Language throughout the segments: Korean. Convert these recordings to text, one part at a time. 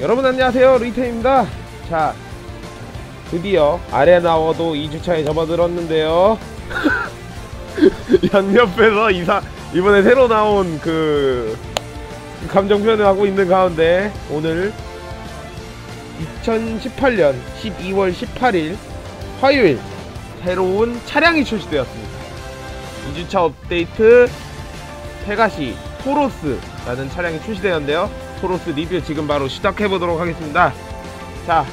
여러분 안녕하세요. 루이테입니다. 자 드디어 아레나워도 2주차에 접어들었는데요. 양옆에서 이사 이번에 새로 나온 그 감정 표현을 하고 있는 가운데 오늘 2018년 12월 18일 화요일 새로운 차량이 출시되었습니다. 2주차 업데이트 페가시 토로스라는 차량이 출시되었는데요 토로스 리뷰 지금 바로 시작해 보도록 하겠습니다. 자,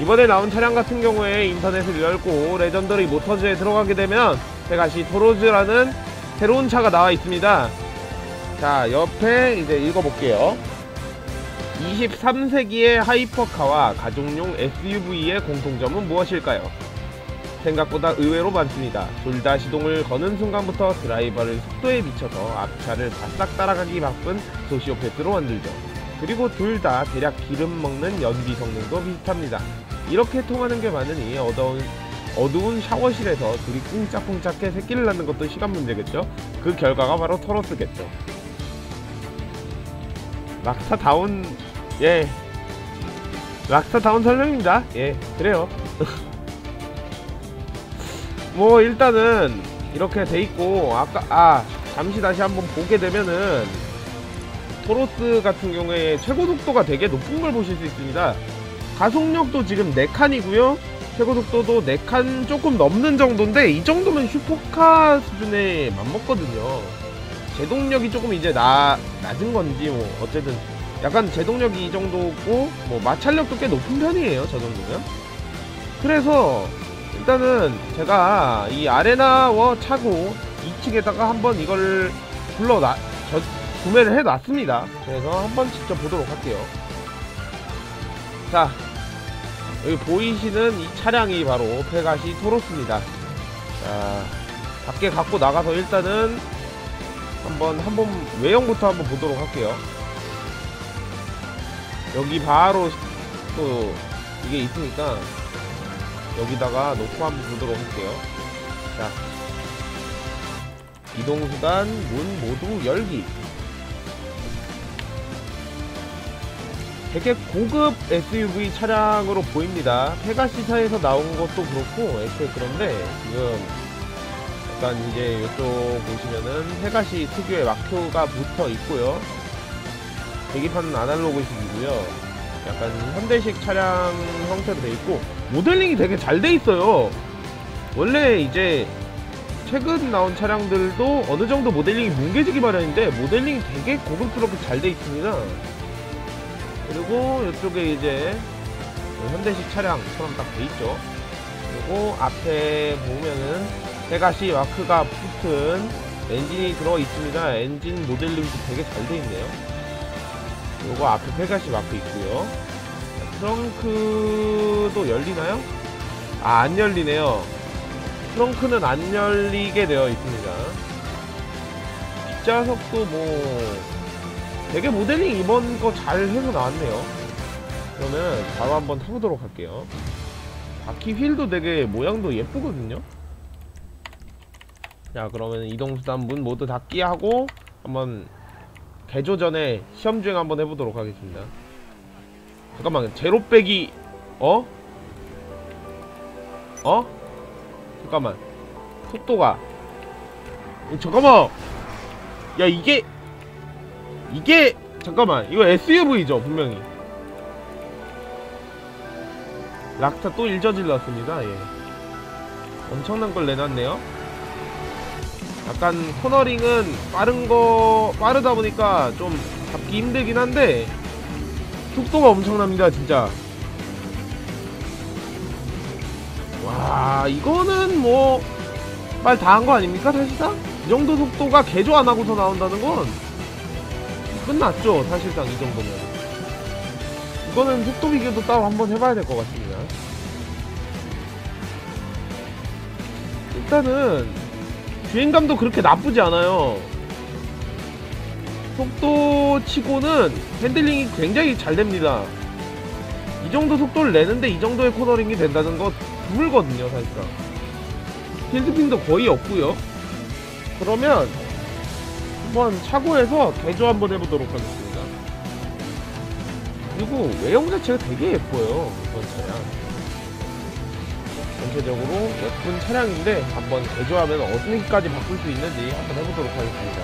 이번에 나온 차량 같은 경우에 인터넷을 열고 레전더리 모터즈에 들어가게 되면 페가시 토로즈라는 새로운 차가 나와 있습니다. 자, 옆에 이제 읽어볼게요. 23세기의 하이퍼카와 가족용 SUV의 공통점은 무엇일까요? 생각보다 의외로 많습니다. 둘 다 시동을 거는 순간부터 드라이버를 속도에 미쳐서 앞차를 바싹 따라가기 바쁜 소시오패스로 만들죠. 그리고 둘 다 대략 기름 먹는 연비 성능도 비슷합니다. 이렇게 통하는 게 많으니 어두운, 어두운 샤워실에서 둘이 꿍짝꿍짝해 새끼를 낳는 것도 시간 문제겠죠? 그 결과가 바로 토로스겠죠. 락스타 다운, 예. 락스타 다운 설명입니다. 예, 그래요. 뭐 일단은 이렇게 돼 있고 아까 아 잠시 다시 한번 보게 되면은 토로스 같은 경우에 최고 속도가 되게 높은 걸 보실 수 있습니다. 가속력도 지금 4칸이고요. 최고 속도도 4칸 조금 넘는 정도인데 이 정도면 슈퍼카 수준에 맞먹거든요. 제동력이 조금 이제 나, 낮은 건지 뭐 어쨌든 약간 제동력이 이 정도고 뭐 마찰력도 꽤 높은 편이에요. 저 정도면. 그래서 일단은 제가 이 아레나워 차고 2층에다가 한번 이걸 불러놔 저, 구매를 해놨습니다. 그래서 한번 직접 보도록 할게요. 자 여기 보이시는 이 차량이 바로 페가시 토로스입니다. 자 밖에 갖고 나가서 일단은 한번 한번 외형부터 한번 보도록 할게요. 여기 바로 또 이게 있으니까 여기다가 놓고 한번 보도록 할게요. 자, 이동수단 문 모두 열기. 되게 고급 SUV 차량으로 보입니다. 페가시사에서 나온 것도 그렇고, 애초에 그런데, 지금, 약간 이제 이쪽 보시면은, 페가시 특유의 마크가 붙어 있고요. 계기판은 아날로그식이고요. 약간 현대식 차량 형태로 돼 있고 모델링이 되게 잘 돼 있어요. 원래 이제 최근 나온 차량들도 어느 정도 모델링이 뭉개지기 마련인데 모델링이 되게 고급스럽게 잘 돼 있습니다. 그리고 이쪽에 이제 현대식 차량처럼 딱 돼 있죠. 그리고 앞에 보면은 세가시 마크가 붙은 엔진이 들어 있습니다. 엔진 모델링도 되게 잘 돼 있네요. 요거 앞에 페가시 마크 있고요. 트렁크도 열리나요? 아, 안 열리네요. 트렁크는 안 열리게 되어 있습니다. 뒷좌석도 뭐 되게 모델링 이번 거 잘 해서 나왔네요. 그러면 바로 한번 타보도록 할게요. 바퀴 휠도 되게 모양도 예쁘거든요. 자, 그러면 이동수단 문 모두 닫기 하고 한번 개조 전에 시험 주행 한번 해보도록 하겠습니다. 잠깐만, 제로 빼기, 어? 어? 잠깐만. 속도가. 어, 잠깐만! 야, 이게, 이게, 잠깐만. 이거 SUV죠, 분명히. 락타 또 일저질렀습니다, 예. 엄청난 걸 내놨네요. 약간 코너링은 빠른 거 빠르다 보니까 좀 잡기 힘들긴 한데 속도가 엄청납니다 진짜. 와 이거는 뭐 말 다 한 거 아닙니까 사실상? 이 정도 속도가 개조 안 하고서 나온다는 건 끝났죠 사실상 이 정도면. 이거는 속도 비교도 따로 한번 해봐야 될 것 같습니다. 일단은 주행감도 그렇게 나쁘지 않아요. 속도 치고는 핸들링이 굉장히 잘 됩니다. 이 정도 속도를 내는데 이 정도의 코너링이 된다는 거 드물거든요, 사실상. 필드핀도 거의 없고요. 그러면 한번 차고해서 개조 한번 해보도록 하겠습니다. 그리고 외형 자체가 되게 예뻐요 이번 차량 전체적으로 예쁜 차량인데 한번 개조하면 어디까지 바꿀 수 있는지 한번 해보도록 하겠습니다.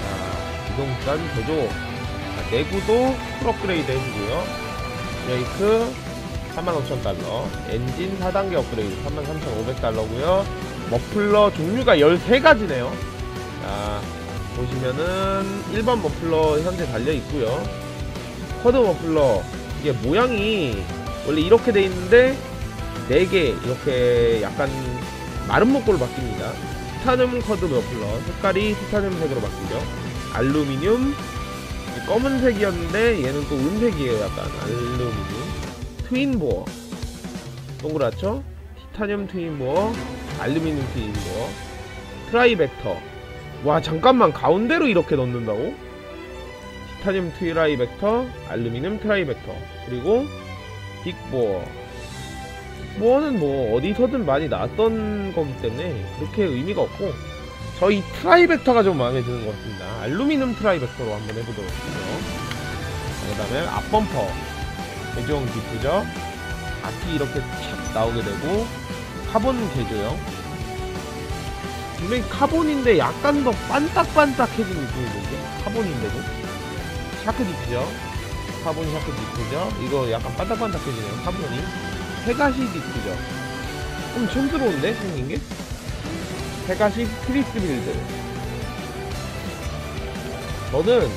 자 이동수단 개조. 자, 내구도 풀 업그레이드 해주고요. 브레이크 45,000달러. 엔진 4단계 업그레이드 33,500달러고요. 머플러 종류가 13가지네요. 자 보시면은 1번 머플러 현재 달려있고요. 쿼드 머플러. 이게 모양이 원래 이렇게 돼 있는데 4개 이렇게 약간 마른 목골로 바뀝니다. 티타늄 쿼드 머플러 색깔이 티타늄색으로 바뀌죠. 알루미늄 검은색이었는데 얘는 또 은색이에요 약간. 알루미늄. 트윈보어. 동그랗죠? 티타늄 트윈보어 알루미늄 트윈보어. 트라이벡터. 와 잠깐만. 가운데로 이렇게 넣는다고? 티타늄 트라이벡터 알루미늄 트라이벡터. 그리고 빅보어 빅보어는 뭐 어디서든 많이 나왔던 거기 때문에 그렇게 의미가 없고 저희 트라이벡터가 좀 마음에 드는 것 같습니다. 알루미늄 트라이벡터로 한번 해보도록 하죠 그 다음에 앞범퍼. 개조형 디프저 앞이 이렇게 착 나오게 되고 카본 개조형. 분명히 카본인데 약간 더 반딱반딱해진 느낌이 드는데 카본인데도? 샤크 디프저 카본 샤크 디프저 이거 약간 반딱반딱해지네요 카본이 페가시 디프저 좀 촌스러운데 생긴 게? 페가시 트리스 빌드. 저는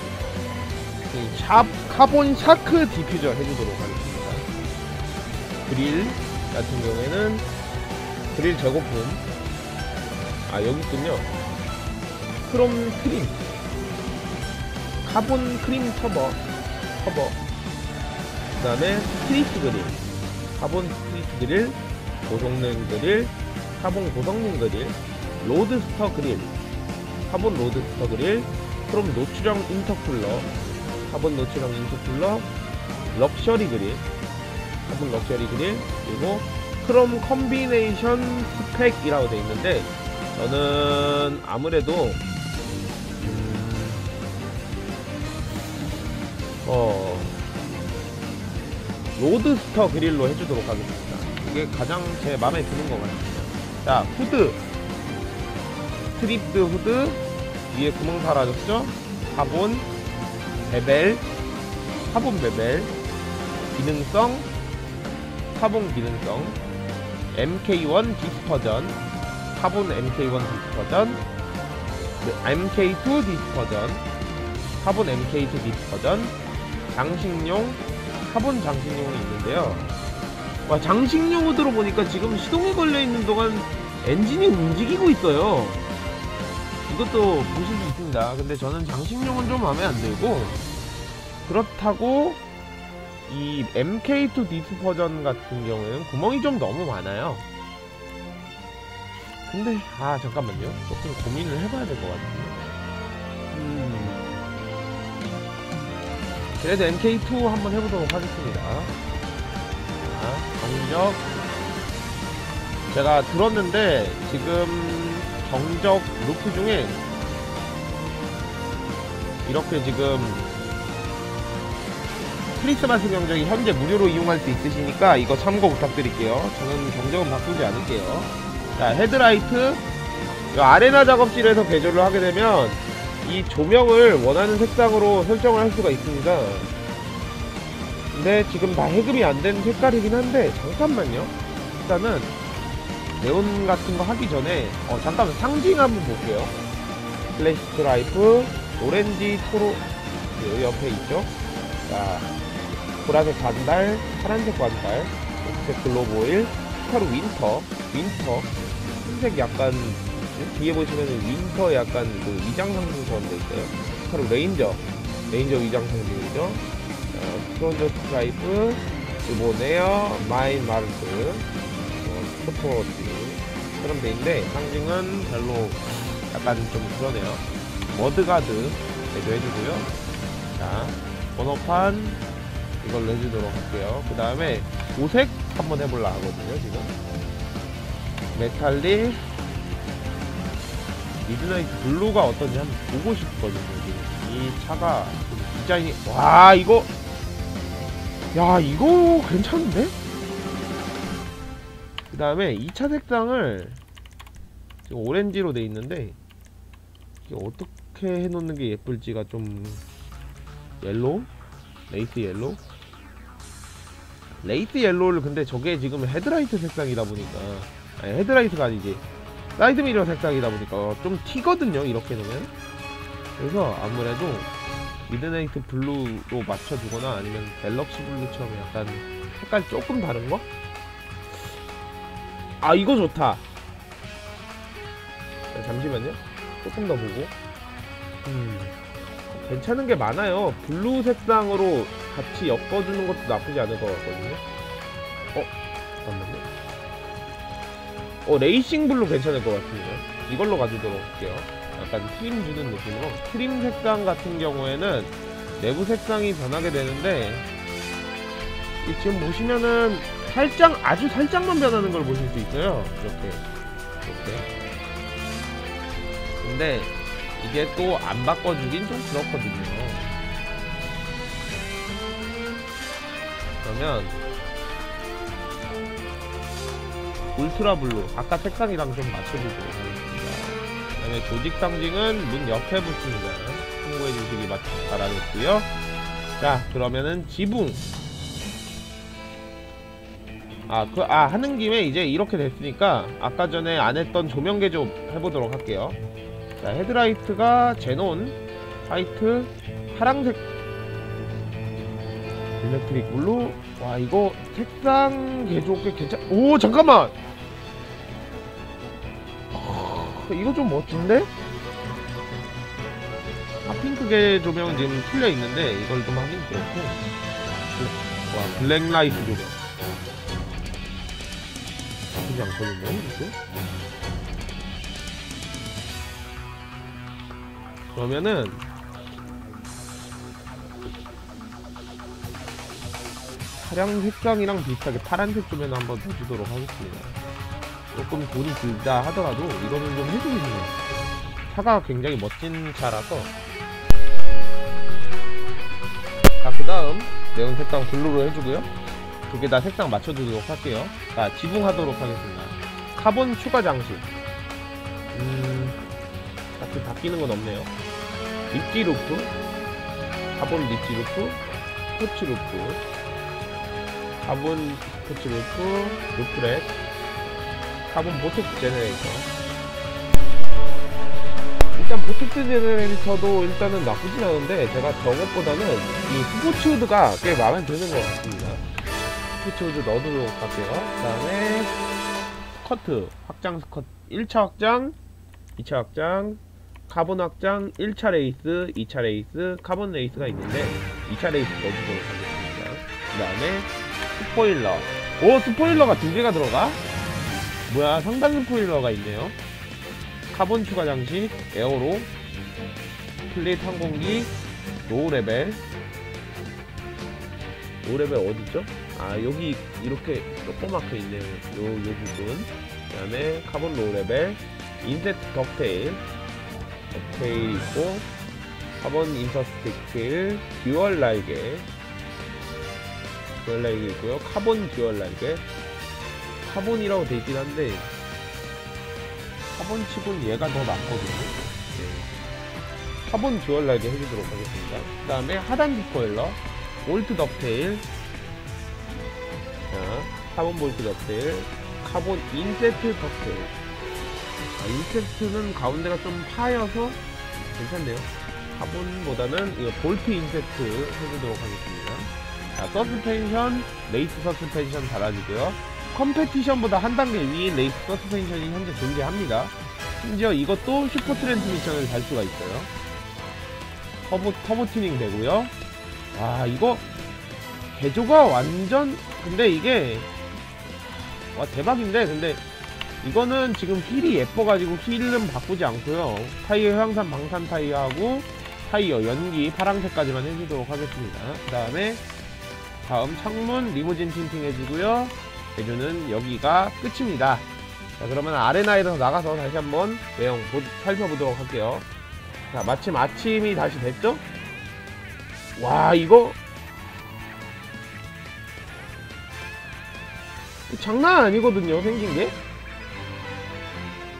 이샵 카본 샤크 디퓨저 해주도록 하겠습니다. 그릴 같은 경우에는 그릴 제거품. 아 여기 있군요. 크롬 크림. 카본 크림 커버. 커버. 그 다음에 스트리트 그릴 카본 스트리트 그릴 고성능 그릴 카본 고성능 그릴 로드스터 그릴 카본 로드스터 그릴 크롬 노출형 인터쿨러 카본 노출형 인터쿨러 럭셔리 그릴 카본 럭셔리 그릴 그리고 크롬 컴비네이션 스펙이라고 되어 있는데 저는 아무래도 음, 어 로드스터 그릴로 해주도록 하겠습니다. 이게 가장 제 마음에 드는 것 같습니다. 자 후드. 스트립드 후드. 위에 구멍 달아줬죠? 카본 베벨 카본 베벨. 기능성 카본 기능성. MK1 디스퍼전. 카본 MK1 디스퍼전. MK2 디스퍼전. 카본 MK2 디스퍼전. 장식용 카본 장식용이 있는데요. 와 장식용 후드로 보니까 지금 시동이 걸려있는 동안 엔진이 움직이고 있어요. 이것도 보실 수 있습니다. 근데 저는 장식용은 좀 마음에 안 들고 그렇다고 이 MK2 디스퍼전 같은 경우에는 구멍이 좀 너무 많아요. 근데 아 잠깐만요. 조금 고민을 해봐야 될 것 같아요 음 그래도 MK2 한번 해보도록 하겠습니다. 자 정적 제가 들었는데 지금 정적 루프 중에 이렇게 지금 크리스마스 경적이 현재 무료로 이용할 수 있으시니까 이거 참고 부탁드릴게요. 저는 경적은 바꾸지 않을게요. 자 헤드라이트. 이 아레나 작업실에서 개조를 하게 되면 이 조명을 원하는 색상으로 설정을 할 수가 있습니다. 근데 지금 다 해금이 안된 색깔이긴 한데 잠깐만요. 일단은 네온 같은 거 하기 전에 어 잠깐만 상징 한번 볼게요. 플래시 스트라이프 오렌지 토로 여기 옆에 있죠? 자 보라색 반달 파란색 반달 녹색 글로브 오일 히카루 윈터 윈터. 흰색 약간 뒤에 보시면은 윈터 약간 그 위장 상징처럼 돼 있어요. 히카루 레인저. 레인저 위장 상징이죠. 자, 스톤저 스트라이프 일본에어 마인 마르크. 스포츠처럼 돼 있는데 상징은 별로 약간 좀 그러네요. 머드가드 제조해주고요. 자 번호판 이걸로 해주도록 할게요. 그 다음에 오색 한번 해볼라 하거든요 지금. 메탈릭 미드나이트 블루가 어떤지 한번 보고 싶거든요 지금 이 차가 디자인이 와 이거 야 이거 괜찮은데? 그 다음에 2차 색상을 지금 오렌지로 돼 있는데 이게 어떻게 해놓는 게 예쁠지가 좀 옐로우? 레이스 옐로우? 레이스 옐로우를 근데 저게 지금 헤드라이트 색상이다 보니까 아니 헤드라이트가 아니지 사이드미러 색상이다 보니까 좀 튀거든요 이렇게 놓으면. 그래서 아무래도 미드나이트 블루로 맞춰주거나 아니면 갤럭시 블루처럼 약간 색깔 조금 다른 거? 아 이거 좋다. 자, 잠시만요. 조금 더 보고. 음 괜찮은 게 많아요. 블루 색상으로 같이 엮어주는 것도 나쁘지 않을 것 같거든요. 어? 잠깐만요 어 레이싱 블루 괜찮을 것 같은데요 이걸로 가지도록 할게요. 약간 트림 주는 느낌으로. 트림 색상 같은 경우에는 내부 색상이 변하게 되는데 이 지금 보시면은 살짝 아주 살짝만 변하는 걸 보실 수 있어요. 이렇게. 이렇게. 근데 이게 또 안 바꿔주긴 좀 그렇거든요. 그러면 울트라 블루 아까 색상이랑 좀 맞춰주도록 하겠습니다. 그 다음에 조직 상징은 문 옆에 붙습니다. 참고해 주시기 바- 바라겠고요. 자 그러면은 지붕. 아, 그, 아, 하는 김에 이제 이렇게 됐으니까 아까 전에 안 했던 조명 개조 해보도록 할게요. 자, 헤드라이트가 제논, 화이트, 파랑색, 일렉트릭 블루. 와, 이거 색상 개조 꽤 괜찮, 오, 잠깐만! 아, 이거 좀 멋진데? 핫핑크계 조명은 지금 틀려 있는데 이걸 좀 하긴 그렇고. 와, 블랙라이트 조명. 나쁘지 않거든요, 이거? 그러면은 차량 색상이랑 비슷하게 파란색 조명 한번 넣어주도록 하겠습니다. 조금 돈이 들다 하더라도 이거는 좀 해주고 싶네요. 차가 굉장히 멋진 차라서 자, 그 다음 네온 색상 블루로 해주고요. 두 개 다 색상 맞춰주도록 할게요. 자, 지붕하도록 하겠습니다. 카본 추가 장식. 음, 딱히 바뀌는 건 없네요. 립지 루프, 카본 립지 루프, 스포츠 루프, 카본 스포츠 루프, 루프렛, 카본 보텍스 제너레이터. 일단 보텍스 제너레이터도 일단은 나쁘진 않은데 제가 저것보다는 이 스포츠우드가 꽤 마음에 드는 것 같습니다. 스포츠우드 넣어두도록 할게요. 그 다음에 스커트, 확장 스커트, 1차 확장, 2차 확장, 카본 확장, 1차 레이스, 2차 레이스, 카본 레이스가 있는데 2차 레이스 넣어주도록 하겠습니다. 그 다음에 스포일러. 오, 스포일러가 두 개가 들어가? 뭐야, 상단 스포일러가 있네요. 카본 추가 장식, 에어로, 플레이트 항공기, 로우 레벨. 로우 레벨 어디죠? 아, 여기 이렇게 조그맣게 있네요. 요, 요 부분. 그 다음에 카본 로우 레벨, 인셋 덕테일, 덕테일 있고, 카본 인서 스티킬, 듀얼 날개, 듀얼 날개 있고요. 카본 듀얼 날개. 카본이라고 돼 있긴 한데, 카본 치곤 얘가 더 낫거든요. 네. 카본 듀얼 날개 해주도록 하겠습니다. 그 다음에 하단 디포일러, 볼트 덕테일, 자, 카본 볼트 덕테일, 카본 인세트 덕테일. 아, 인세트는 가운데가 좀 파여서 괜찮네요. 카본보다는 이거 볼트 인세트 해주도록 하겠습니다. 자, 서스펜션, 레이스 서스펜션 달아주고요. 컴페티션보다 한 단계 위인 레이스 서스펜션이 현재 존재합니다. 심지어 이것도 슈퍼 트랜스미션을 달 수가 있어요. 터보, 터보 튜닝 되고요. 와, 이거 개조가 완전 근데 이게 와 대박인데 근데 이거는 지금 휠이 예뻐가지고 휠은 바꾸지 않고요 타이어 향상 방산 타이어하고 타이어 연기 파랑색까지만 해주도록 하겠습니다 그 다음에 다음 창문 리무진 틴팅 해주고요. 해주는 여기가 끝입니다. 자 그러면 아레나에서 나가서 다시 한번 내용 보- 살펴보도록 할게요. 자 마침 아침이 다시 됐죠? 와 이거 장난 아니거든요 생긴 게.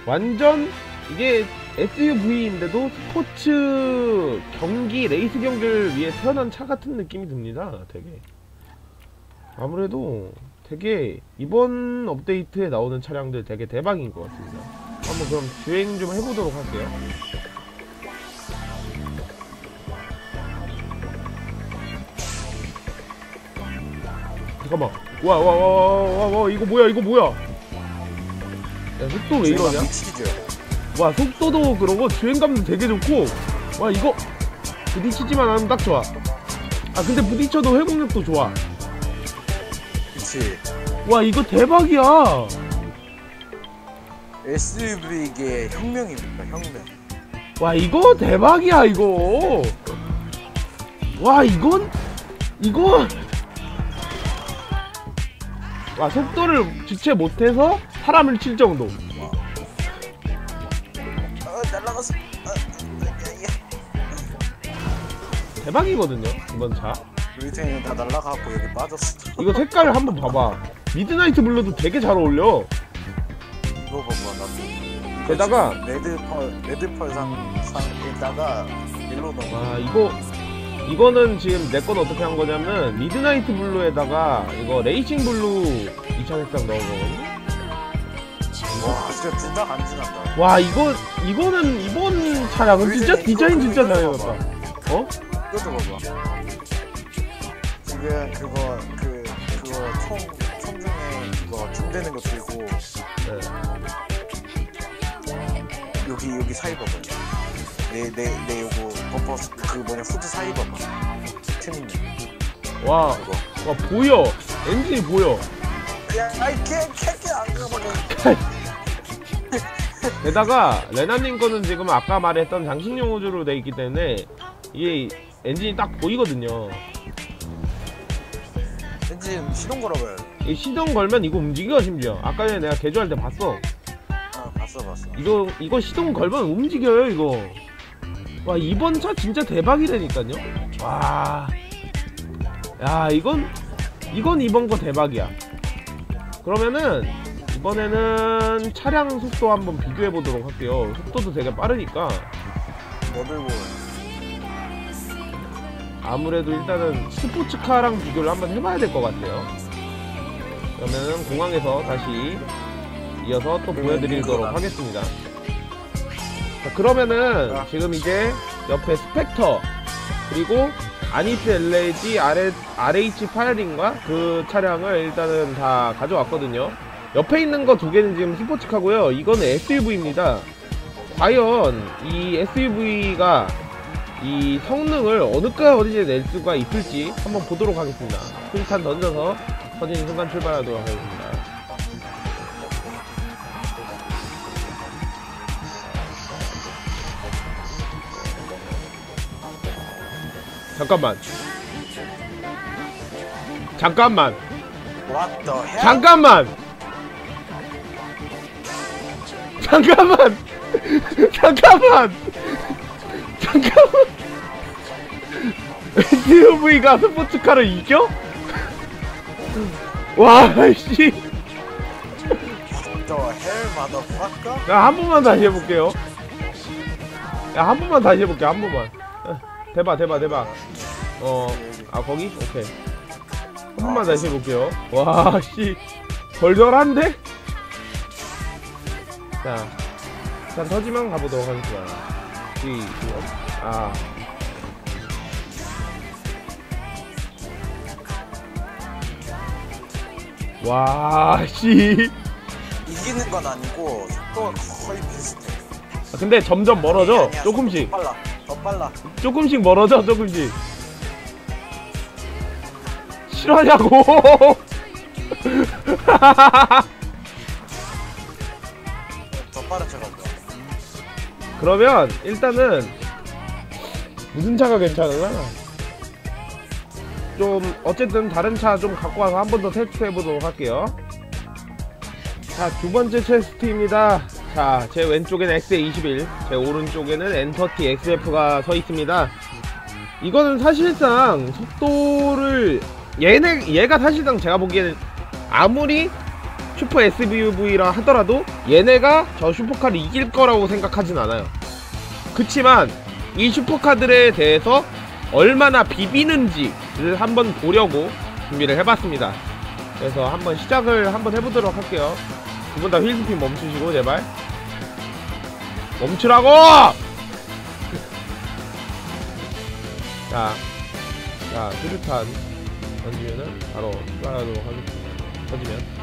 완전 이게 SUV인데도 스포츠 경기 레이스 경기를 위해 태어난 차 같은 느낌이 듭니다 되게 아무래도 되게 이번 업데이트에 나오는 차량들 되게 대박인 것 같습니다. 한번 그럼 주행 좀 해보도록 할게요. 잠깐만. 와와와와와 이거 뭐야 이거 뭐야? 야 속도 왜 이러냐. 와 속도도 그러고 주행감도 되게 좋고. 와 이거 부딪히지만 않으면 딱 좋아. 아 근데 부딪혀도 회복력도 좋아 그치. 와 이거 대박이야 SUV계 혁명입니다. 혁명. 와 이거 대박이야 이거 와 이건 이거 와 속도를 주체 못해서 사람을 칠 정도 아 날라갔어. 아, 아, 야, 야. 대박이거든요 이번 차 루이텐이 다 날라가고 여기 빠졌어. 이거 색깔 한번 봐봐 미드나이트 블루도 되게 잘 어울려 이거 봐봐 나. 게다가 레드펄 레드펄 상 상에다가 일로 넘어. 와 이거 이거는 지금 내 건 어떻게 한 거냐면 미드나이트 블루에다가 이거 레이싱 블루 2차 색상 넣은 거거든요 와 진짜 둘 다 간지난다. 와 이거 이거는 이번 차량은 진짜 디자인 진짜 잘 해놨다 어? 이것도 봐봐. 지금 그거 그 그거 총 총 중에 그거 중되는 거 들고 네. 여기 여기 사이 봐봐요. 내내 내 요거 버퍼 그 뭐냐 후드 사이 봐봐. 튜닝 와. 와 보여 엔진이 보여 야, 아이 개 개개 안 가버려. 게다가 레나님 거는 지금 아까 말했던 장식용 우주로 돼 있기 때문에 이게 엔진이 딱 보이거든요 엔진 시동 걸어봐요. 이 시동 걸면 이거 움직여 심지어. 아까 전에 내가 개조할 때 봤어. 아 봤어 봤어. 이거 이거 시동 걸면 움직여요 이거. 와 이번 차 진짜 대박이라니까요. 와야 이건 이건 이번 거 대박이야. 그러면은 이번에는 차량 속도 한번 비교해 보도록 할게요. 속도도 되게 빠르니까. 뭐 들고 아무래도 일단은 스포츠카랑 비교를 한번 해봐야 될 것 같아요. 그러면은 공항에서 다시 이어서 또 보여드리도록 하겠습니다. 자, 그러면은 지금 이제 옆에 스펙터 그리고 아니트 LAG RH8인가 그 차량을 일단은 다 가져왔거든요. 옆에 있는 거 두 개는 지금 스포츠카고요. 이거는 SUV입니다. 과연 이 SUV가 이 성능을 어느까지 낼 수가 있을지 한번 보도록 하겠습니다. 풀탄 던져서 터지는 순간 출발하도록 하겠습니다. 잠깐만. 잠깐만. 잠깐만. 잠깐만. 잠깐만. 잠깐만. SUV가 스포츠카를 이겨? 와, 씨. What the hell, motherfucker? 야, 한 번만 다시 해볼게요. 야, 한 번만 다시 해볼게, 한 번만. 어, 대박, 대박, 대박. 어, 아, 거기? 오케이. 한 번만 다시 해볼게요. 와, 씨. 걸절한데? 자, 일단 터지만 가보도록 하겠습니다. 이, 이거? 아. 와, 씨. 이기는 건 아니고 속도가 거의 비슷해. 아, 근데 점점 멀어져. 아니야, 아니야, 조금씩. 더 빨라. 더 빨라. 조금씩 멀어져 조금씩 실화냐고 더 빠른 차가 뭐야? 그러면 일단은 무슨 차가 괜찮으나 좀 어쨌든 다른 차 좀 갖고 와서 한 번 더 테스트 해 보도록 할게요. 자 두 번째 테스트입니다. 자 제 왼쪽에는 XA21 제 오른쪽에는 엔터티 XF가 서 있습니다. 이거는 사실상 속도를 얘네 얘가 사실상 제가 보기에는 아무리 슈퍼 SUV라 하더라도 얘네가 저 슈퍼카를 이길 거라고 생각하진 않아요. 그치만 이 슈퍼카들에 대해서 얼마나 비비는지를 한번 보려고 준비를 해봤습니다. 그래서 한번 시작을 한번 해보도록 할게요. 두 분 다 휠스핀 멈추시고 제발 멈추라고! 자, 자 수류탄 던지면은 바로 출발하도록 하겠습니다. 터지면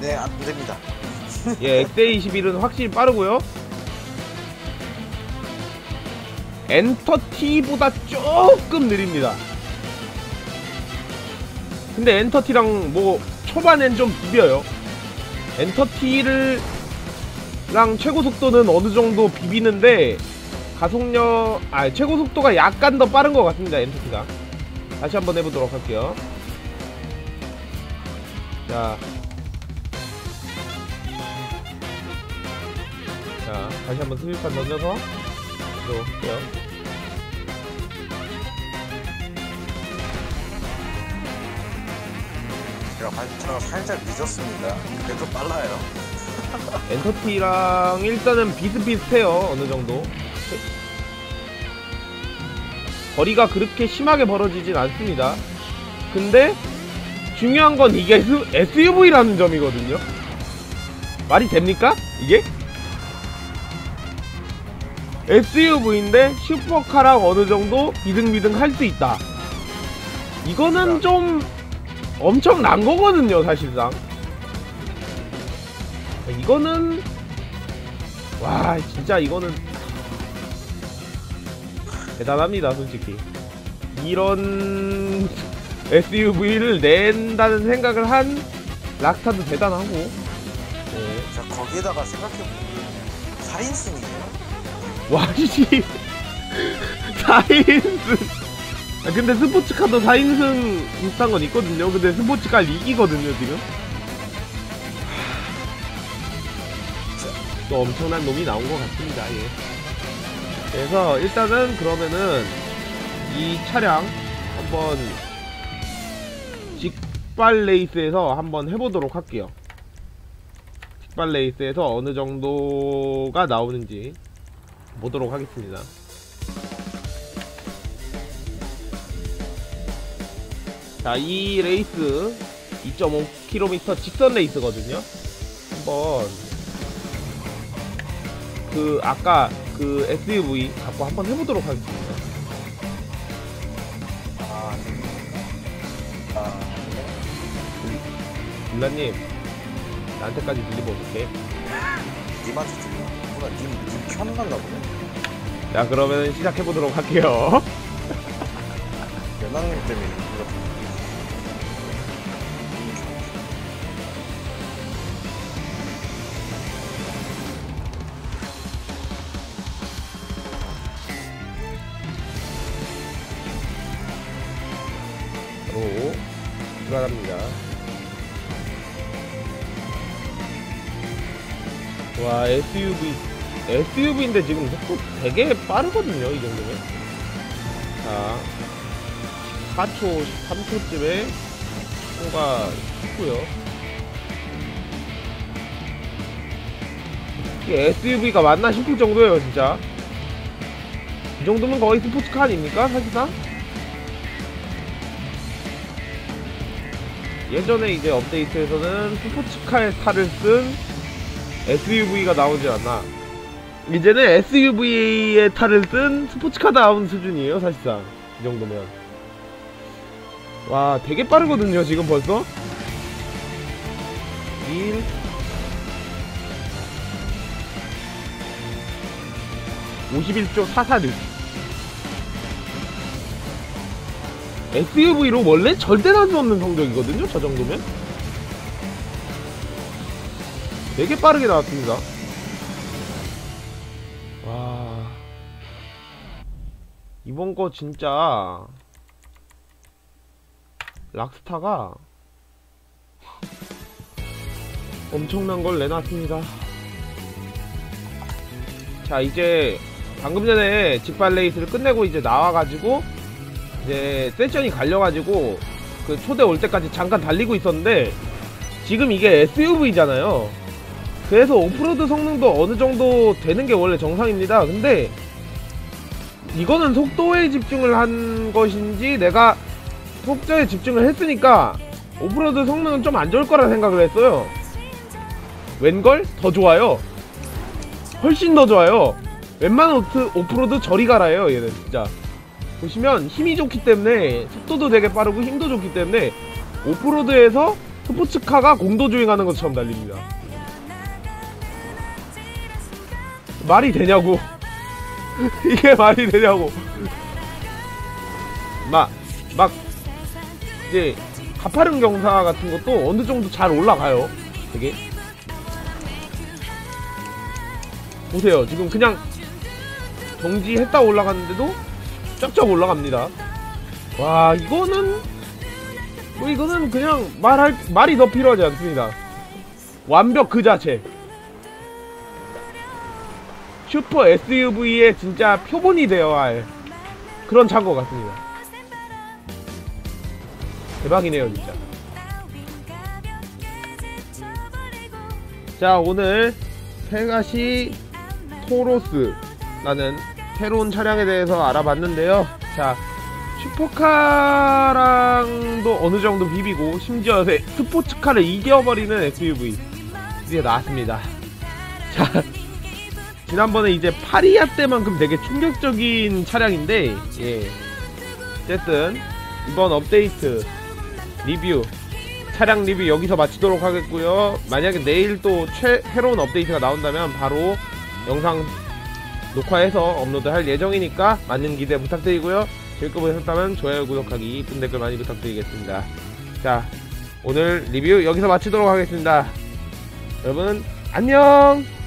네, 안 됩니다. 예, 엑세21은 확실히 빠르고요. 엔터 T보다 조금 느립니다. 근데 엔터 T랑 뭐 초반엔 좀 비벼요. 엔터 T를 랑 최고 속도는 어느 정도 비비는데 가속력 아 최고 속도가 약간 더 빠른 것 같습니다 엔터 T가. 다시 한번 해보도록 할게요. 자, 자, 다시 한번 스위판 던져서 들어올게요. 제가 발차가 살짝 늦었습니다. 그래도 빨라요. 엔터티랑 일단은 비슷비슷해요, 어느 정도. 거리가 그렇게 심하게 벌어지진 않습니다. 근데, 중요한 건 이게 SUV라는 점이거든요. 말이 됩니까? 이게? SUV인데 슈퍼카랑 어느 정도 비등비등 할 수 있다. 이거는 좀 엄청난 거거든요, 사실상. 이거는 와 진짜 이거는 대단합니다 솔직히 이런 SUV를 낸다는 생각을 한 락스타도 대단하고 네. 자, 거기에다가 생각해보면 4인승이에요. 와씨. 4인승. 아, 근데 스포츠카도 4인승 비슷한 건 있거든요. 근데 스포츠카 이기거든요 지금. 또 엄청난 놈이 나온 것 같습니다 예. 그래서 일단은 그러면은 이 차량 한번 직발 레이스에서 한번 해보도록 할게요. 직발 레이스에서 어느 정도가 나오는지 보도록 하겠습니다. 자, 이 레이스 2.5km 직선 레이스거든요. 한번 그 아까 그 SUV 갖고 한번 해보도록 하겠습니다. 아, 아, 빌라님, 나한테까지 들리면 어떡해? 님 들려. 님, 님 편났나 보네. 자, 그러면 시작해보도록 할게요. 연왕님 때문에 이렇게. 바로 출발합니다. 와 SUV SUV인데 지금 속도 되게 빠르거든요 이 정도면. 자 4초 3초쯤에 속도가 있고요. 이게 SUV가 맞나 싶을 정도예요 진짜. 이 정도면 거의 스포츠카 아닙니까 사실상? 예전에 이제 업데이트에서는 스포츠카의 탈을 쓴 SUV가 나오지 않나. 이제는 SUV의 탈을 쓴 스포츠카 다운 수준이에요, 사실상. 이 정도면. 와, 되게 빠르거든요, 지금 벌써. 1. (51조 446) SUV로 원래 절대 나올 수 없는 성적이거든요 저 정도면 되게 빠르게 나왔습니다 이번 거 진짜 락스타가 엄청난 걸 내놨습니다 자 이제 방금 전에 직발 레이스를 끝내고 이제 나와가지고 이제 세션이 갈려가지고 그 초대 올 때까지 잠깐 달리고 있었는데 지금 이게 SUV잖아요. 그래서 오프로드 성능도 어느 정도 되는 게 원래 정상입니다. 근데 이거는 속도에 집중을 한 것인지 내가 속도에 집중을 했으니까 오프로드 성능은 좀 안 좋을 거라 생각을 했어요. 웬걸? 더 좋아요. 훨씬 더 좋아요. 웬만한 오프, 오프로드 저리 가라요, 얘는 진짜. 보시면 힘이 좋기 때문에 속도도 되게 빠르고 힘도 좋기 때문에 오프로드에서 스포츠카가 공도 주행하는 것처럼 달립니다. 말이 되냐고. 이게 말이 되냐고. 막, 막, 이제, 가파른 경사 같은 것도 어느 정도 잘 올라가요. 되게. 보세요. 지금 그냥 정지했다 올라갔는데도 쫙쫙 올라갑니다. 와, 이거는, 뭐 이거는 그냥 말할, 말이 더 필요하지 않습니다. 완벽 그 자체. 슈퍼 SUV의 진짜 표본이 되어야 할 그런 차인 것 같습니다. 대박이네요, 진짜. 자, 오늘 페가시 토로스라는 새로운 차량에 대해서 알아봤는데요. 자, 슈퍼카랑도 어느 정도 비비고 심지어 세- 스포츠카를 이겨버리는 SUV 드디어 나왔습니다. 자, 지난번에 이제 파리아 때만큼 되게 충격적인 차량인데, 예. 어쨌든 이번 업데이트 리뷰 차량 리뷰 여기서 마치도록 하겠고요. 만약에 내일 또 최, 새로운 업데이트가 나온다면 바로 영상 녹화해서 업로드할 예정이니까 많은 기대 부탁드리고요. 재밌게 보셨다면 좋아요, 구독하기, 이쁜 댓글 많이 부탁드리겠습니다. 자, 오늘 리뷰 여기서 마치도록 하겠습니다. 여러분, 안녕!